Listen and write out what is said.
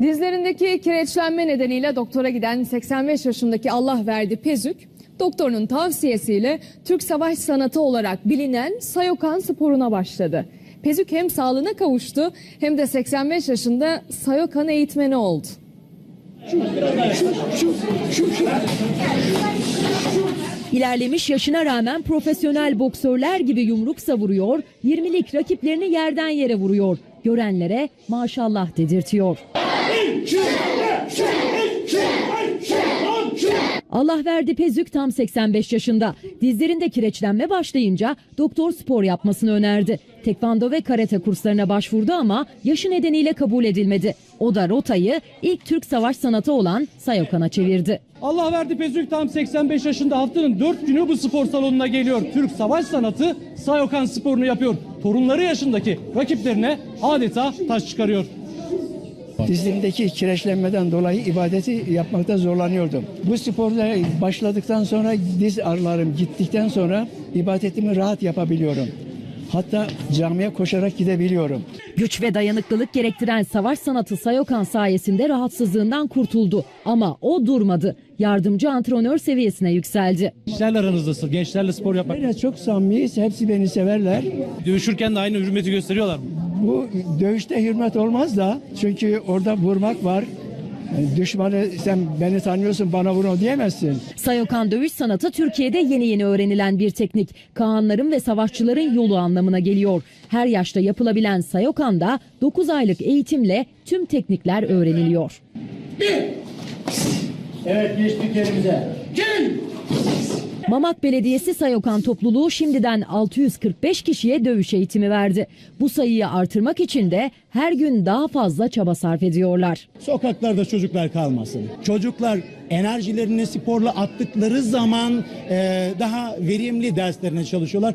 Dizlerindeki kireçlenme nedeniyle doktora giden 85 yaşındaki Allah verdi Pezük, doktorunun tavsiyesiyle Türk savaş sanatı olarak bilinen Sayokan sporuna başladı. Pezük hem sağlığına kavuştu hem de 85 yaşında Sayokan eğitmeni oldu. İlerlemiş yaşına rağmen profesyonel boksörler gibi yumruk savuruyor, 20'lik rakiplerini yerden yere vuruyor. Görenlere maşallah dedirtiyor. Allah verdi Pezük tam 85 yaşında. Dizlerinde kireçlenme başlayınca doktor spor yapmasını önerdi. Tekvando ve karate kurslarına başvurdu ama yaşı nedeniyle kabul edilmedi. O da rotayı ilk Türk savaş sanatı olan Sayokan'a çevirdi. Allah verdi Pezük tam 85 yaşında haftanın 4 günü bu spor salonuna geliyor. Türk savaş sanatı Sayokan sporunu yapıyor. Torunları yaşındaki rakiplerine adeta taş çıkarıyor. Dizimdeki kireçlenmeden dolayı ibadeti yapmakta zorlanıyordum. Bu sporda başladıktan sonra diz ağrılarım gittikten sonra ibadetimi rahat yapabiliyorum. Hatta camiye koşarak gidebiliyorum. Güç ve dayanıklılık gerektiren savaş sanatı Sayokan sayesinde rahatsızlığından kurtuldu. Ama o durmadı. Yardımcı antrenör seviyesine yükseldi. Gençlerle aranız nasıl? Gençlerle spor yapmak. Böyle çok samimiyiz, hepsi beni severler. Dövüşürken de aynı hürmeti gösteriyorlar mı? Bu dövüşte hürmet olmaz da çünkü orada vurmak var. Yani Düşmanı sen beni tanıyorsun bana vurun diyemezsin. Sayokan dövüş sanatı Türkiye'de yeni yeni öğrenilen bir teknik. Kaanların ve savaşçıların yolu anlamına geliyor. Her yaşta yapılabilen Sayokan'da 9 aylık eğitimle tüm teknikler öğreniliyor. Evet geçtik yerimize. Mamak Belediyesi Sayokan topluluğu şimdiden 645 kişiye dövüş eğitimi verdi. Bu sayıyı artırmak için de her gün daha fazla çaba sarf ediyorlar. Sokaklarda çocuklar kalmasın. Çocuklar enerjilerini sporla attıkları zaman e, daha verimli derslerine çalışıyorlar.